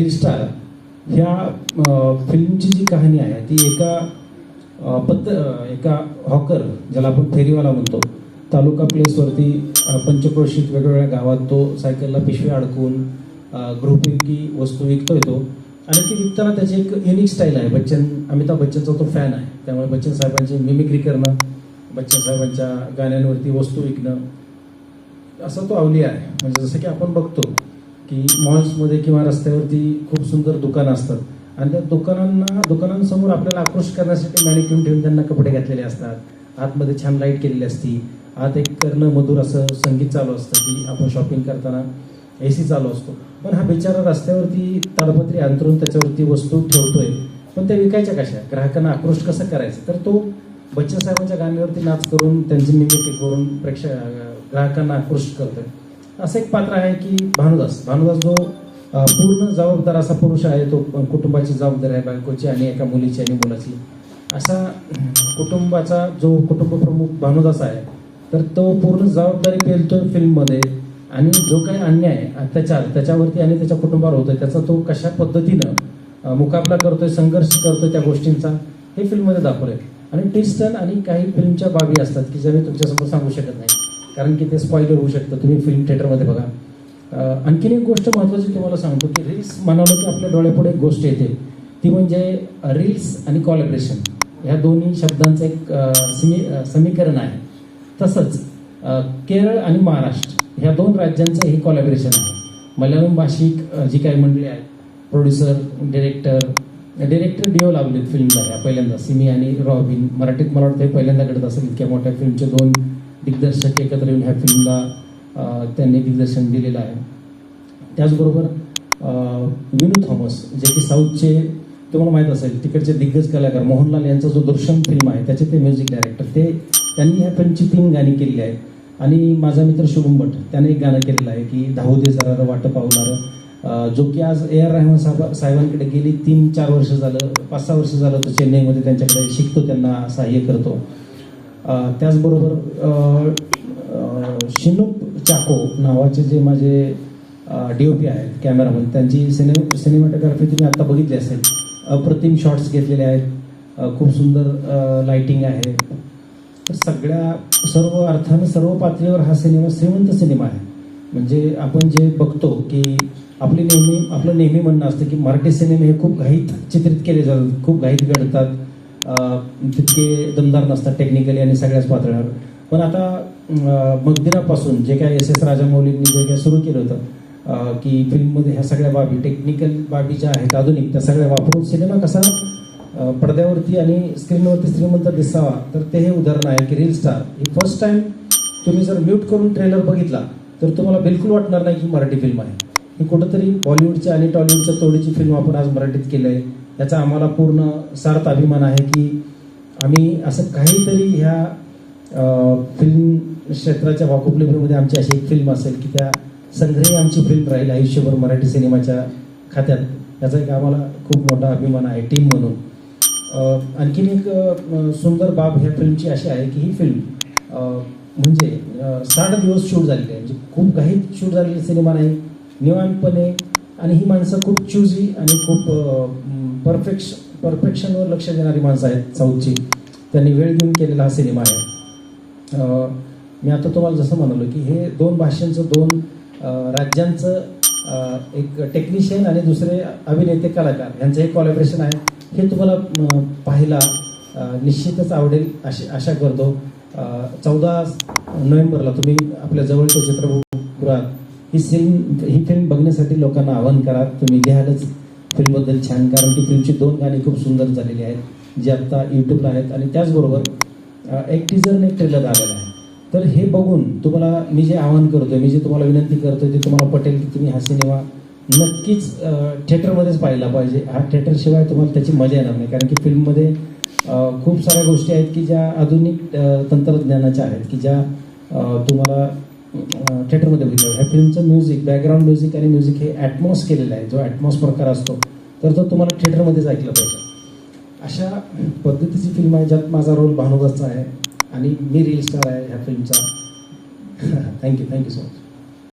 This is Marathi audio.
थ्री स्टार ह्या फिल्मची जी कहाणी आहे ती एका अ, एका हॉकर ज्याला आपण फेरीवाला म्हणतो तालुका प्लेसवरती पंचक्रोशीत वेगवेगळ्या गावात तो सायकलला पिशवी अडकून गृहपैकी वस्तू विकतोय तो. आणि ती विकताना त्याची एक युनिक स्टाईल आहे. बच्चन अमिताभ बच्चनचा तो फॅन आहे. त्यामुळे बच्चन साहेबांची मिमिक्री करणं बच्चन साहेबांच्या गाण्यांवरती वस्तू विकणं असा तो अवली आहे. म्हणजे जसं की आपण बघतो की मॉल्समध्ये किंवा रस्त्यावरती खूप सुंदर दुकानं असतात. आणि त्या दुकानांना दुकानांसमोर आपल्याला आक्रोश करण्यासाठी मॅनिक्यून ठेवून त्यांना कपडे घातलेले असतात. आतमध्ये छान लाइट केलेली असती. आत एक कर्ण मधुर असं संगीत चालू असतं की आपण शॉपिंग करताना ए सी चालू असतो. पण हा बिचारा रस्त्यावरती ताडपत्री अंतरून त्याच्यावरती वस्तू ठेवतोय. पण त्या विकायच्या कशा? ग्राहकांना आक्रोश कसं करायचं? तर तो बच्चन साहेबांच्या गाण्यावरती नाच करून त्यांची मिमिक्री करून प्रेक्षक ग्राहकांना आकृष्ट करतोय. असं एक पात्र आहे की भानुदास. भानुदास जो पूर्ण जबाबदार असा पुरुष आहे तो कुटुंबाची जबाबदारी आहे बायकोची आणि एका मुलीची आणि मुलाची. असा कुटुंबाचा जो कुटुंब प्रमुख भानुदास आहे तर तो पूर्ण जबाबदारी पेलतो फिल्ममध्ये आणि जो काही अन्याय अत्याचार त्याच्यावरती आणि त्याच्या कुटुंबावर होतोय त्याचा तो कशा पद्धतीनं मुकाबला करतोय संघर्ष करतोय त्या गोष्टींचा हे फिल्ममध्ये दाखवलंय. आणि ट्विस्टन आणि काही फिल्मच्या बाबी असतात की ज्या मी तुमच्यासमोर सांगू शकत नाही. कारण की ते स्पॉइलर होऊ शकतं. तुम्ही फिल्म थिएटरमध्ये बघा. आणखीन एक गोष्ट महत्त्वाची तुम्हाला सांगतो की रील्स म्हणावलं की आपल्या डोळ्यापुढे एक गोष्ट येते. ती म्हणजे रील्स आणि कॉलॅबरेशन ह्या दोन्ही शब्दांचं एक समी समीकरण आहे. तसंच केरळ आणि महाराष्ट्र ह्या दोन राज्यांचं हे कॉलॅबरेशन आहे. मल्याळम भाषिक जी काही मंडळी आहेत प्रोड्युसर डिरेक्टर डिरेक्टर डिओ लावलेत फिल्मला ह्या पहिल्यांदा. सिमी आणि रॉबिन. मराठीत मला वाटतं हे पहिल्यांदा घडत असेल. इतक्या मोठ्या फिल्मचे दोन दिग्दर्शक एकत्र येऊन ह्या फिल्मला त्यांनी दिग्दर्शन दिलेलं आहे. त्याचबरोबर विनू थॉमस जे की साऊथचे तुम्हाला माहीत असेल तिकडचे दिग्गज कलाकार मोहनलाल यांचा जो दृश्यम फिल्म आहे त्याचे ते म्युझिक डायरेक्टर ते त्यांनी ह्या फिल्मची तीन गाणी केलेली आहेत. आणि माझा मित्र शुभम भट त्याने एक गाणं केलेलं आहे की धावू दे जरा वाट पावणारं जो की आज ए आर रहमान साहेब साहेबांकडे गेली तीन चार वर्ष झालं पाच सहा वर्ष झालं तो चेन्नईमध्ये त्यांच्याकडे शिकतो त्यांना सहाय्य करतो. त्याचबरोबर शिनूप चाको नावाचे जे माझे डी ओ पी आहेत कॅमेरामन त्यांची सिने सिनेमॅटोग्राफी तुम्ही आत्ता बघितली असेल. अप्रतिम शॉट्स घेतलेले आहेत. खूप सुंदर लाइटिंग आहे. तर सगळ्या सर्व अर्थानं सर्व पातळीवर हा सिनेमा श्रीमंत सिनेमा आहे. म्हणजे आपण जे बघतो की आपली नेहमी आपलं नेहमी म्हणणं असतं की मराठी सिनेमे हे खूप घाईत चित्रित केले जातात खूप घाईत घडतात. तितके दमदार नसतात टेक्निकली आणि सगळ्याच पातळ्यावर पण आता मगदिरापासून जे काय एस एस राजामौलींनी जे काय सुरू केलं होतं की फिल्ममध्ये ह्या सगळ्या बाबी टेक्निकल बाबी ज्या आहेत आधुनिक त्या सगळ्या वापरून सिनेमा कसा पडद्यावरती आणि स्क्रीनवरती श्रीमंत दिसावा तर ते हे उदाहरण आहे की रील स्टार ही फर्स्ट टाइम तुम्ही जर म्यूट करून ट्रेलर बघितला तर तुम्हाला बिलकुल वाटणार नाही की मराठी फिल्म आहे. ही कुठंतरी बॉलिवूडच्या आणि टॉलिवूडच्या तोडीची फिल्म आपण आज मराठीत केलं आहे याचा आम्हाला पूर्ण सार्थ अभिमान आहे की आम्ही असं काहीतरी ह्या फिल्म क्षेत्राच्या वाकुपलीमध्ये आमची अशी एक फिल्म असेल की त्या संग्रही आमची फिल्म राहील आयुष्यभर मराठी सिनेमाच्या खात्यात. याचा एक आम्हाला खूप मोठा अभिमान आहे टीम म्हणून. आणखीन एक सुंदर बाब ह्या फिल्मची अशी आहे की ही फिल्म म्हणजे साठ दिवस शूट झालेली आहे. म्हणजे खूप काही शूट झालेली सिनेमा नाही निवांतपणे आणि ही माणसं खूप चुजी आणि खूप परफेक्श परफेक्शनवर लक्ष देणारी माणसं आहेत साऊथची. त्यांनी वेळ घेऊन केलेला हा सिनेमा आहे. मी आता तुम्हाला जसं म्हणालो की हे दोन भाषांचं दोन राज्यांचं एक टेक्निशियन आणि दुसरे अभिनेते कलाकार यांचं एक कॉलॅबरेशन आहे. हे तुम्हाला पाहायला निश्चितच आवडेल अशी आशा करतो. चौदा नोव्हेंबरला तुम्ही आपल्या जवळच्या चित्रपटगृहात ही फिल्म ही फिल्म बघण्यासाठी लोकांना आवाहन करा. तुम्ही घ्यालच. फिल्मबद्दल छान कारण की फिल्मची दोन गाणी खूप सुंदर झालेली आहेत जी आत्ता यूट्यूबला आहेत. आणि त्याचबरोबर एक टीजर आणि एक ट्रेलर आलेला आहे. तर हे बघून तुम्हाला मी जे आवाहन करतोय मी जे तुम्हाला विनंती करतोय ते तुम्हाला पटेल की तुम्ही हा सिनेमा नक्कीच थिएटरमध्येच पाहिला पाहिजे. हा थिएटरशिवाय तुम्हाला त्याची मजा येणार नाही कारण की फिल्ममध्ये खूप साऱ्या गोष्टी आहेत की ज्या आधुनिक तंत्रज्ञानाच्या आहेत की ज्या तुम्हाला थिएटरमध्ये बघितलं ह्या फिल्मचं म्युझिक बॅकग्राऊंड म्युझिक आणि म्युझिक हे ॲटमॉस केलेलं आहे. जो ॲटमॉस प्रकार असतो तर तो तुम्हाला थिएटरमध्येच ऐकलं पाहिजे. अशा पद्धतीची फिल्म आहे ज्यात माझा रोल भानुदासचा आहे आणि मी रील स्टार आहे ह्या फिल्मचा thank you thank you so much